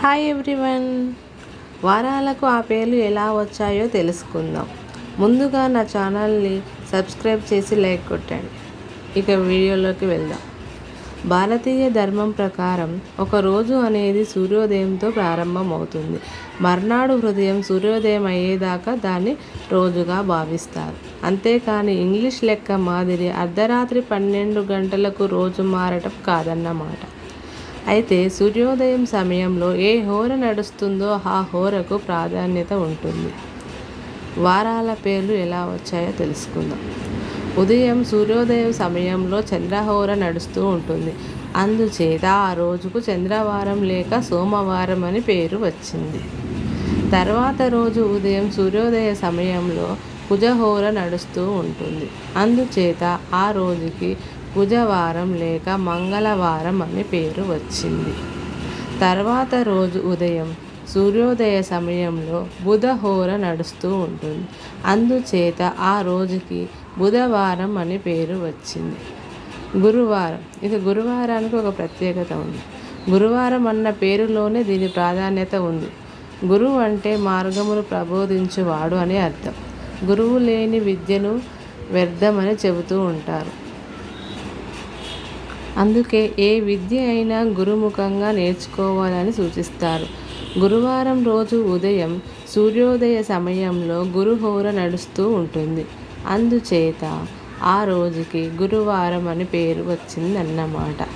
Hi everyone వారాలకు ఆ పేర్లు ఎలా వచ్చాయో తెలుసుకుందాం. ముందుగా నా ఛానల్ని సబ్స్క్రైబ్ చేసి లైక్ కొట్టండి. ఇక వీడియోలోకి వెళ్దాం. భారతీయ ధర్మం ప్రకారం ఒక రోజు అనేది సూర్యోదయంతో ప్రారంభమవుతుంది. మర్నాడు హృదయం సూర్యోదయం అయ్యేదాకా దాన్ని రోజుగా భావిస్తారు. అంతేకాని ఇంగ్లీష్ లెక్క మాదిరి అర్ధరాత్రి పన్నెండు గంటలకు రోజు మారటం కాదన్నమాట. అయితే సూర్యోదయం సమయంలో ఏ హోర నడుస్తుందో ఆ హోరకు ప్రాధాన్యత ఉంటుంది. వారాల పేర్లు ఎలా వచ్చాయో తెలుసుకుందాం. ఉదయం సూర్యోదయం సమయంలో చంద్రహోర నడుస్తూ ఉంటుంది. అందుచేత ఆ రోజుకు చంద్రవారం లేక సోమవారం అని పేరు వచ్చింది. తర్వాత రోజు ఉదయం సూర్యోదయ సమయంలో కుజహోర నడుస్తూ ఉంటుంది. అందుచేత ఆ రోజుకి బుధవారం లేక మంగళవారం అని పేరు వచ్చింది. తర్వాత రోజు ఉదయం సూర్యోదయ సమయంలో బుధహోర నడుస్తూ ఉంటుంది. అందుచేత ఆ రోజుకి బుధవారం అని పేరు వచ్చింది. గురువారం ఇది గురువారానికి ఒక ప్రత్యేకత ఉంది. గురువారం అన్న పేరులోనే దీని ప్రాధాన్యత ఉంది. గురువు అంటే మార్గమును ప్రబోధించువాడు అని అర్థం. గురువు లేని విద్యను వ్యర్థమని చెబుతూ ఉంటారు. అందుకే ఏ విద్య అయినా గురుముఖంగా నేర్చుకోవాలని సూచిస్తారు. గురువారం రోజు ఉదయం సూర్యోదయ సమయంలో గురుహోర నడుస్తూ ఉంటుంది. అందుచేత ఆ రోజుకి గురువారం అని పేరు వచ్చిందన్నమాట.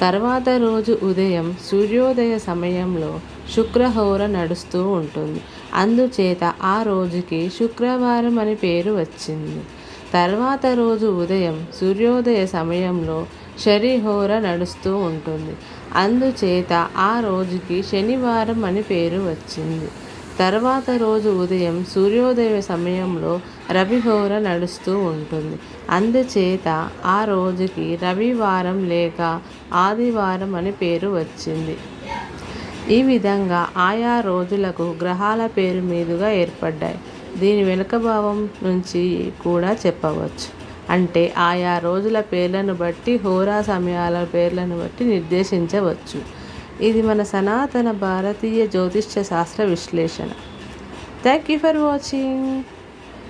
తర్వాత రోజు ఉదయం సూర్యోదయ సమయంలో శుక్రహోర నడుస్తూ ఉంటుంది. అందుచేత ఆ రోజుకి శుక్రవారం అని పేరు వచ్చింది. తర్వాత రోజు ఉదయం సూర్యోదయ సమయంలో శనిహోర నడుస్తూ ఉంటుంది. అందుచేత ఆ రోజుకి శనివారం అని పేరు వచ్చింది. తర్వాత రోజు ఉదయం సూర్యోదయ సమయంలో రవిహోర నడుస్తూ ఉంటుంది. అందుచేత ఆ రోజుకి రవివారం లేక ఆదివారం అని పేరు వచ్చింది. ఈ విధంగా ఆయా రోజులకు గ్రహాల పేరు మీదుగా ఏర్పడ్డాయి. దీని వెనుక భావం నుంచి కూడా చెప్పవచ్చు. అంటే ఆయా రోజుల పేర్లను బట్టి హోరా సమయాల పేర్లను బట్టి నిర్దేశించవచ్చు. ఇది మన సనాతన భారతీయ జ్యోతిష్య శాస్త్ర విశ్లేషణ. Thank you for watching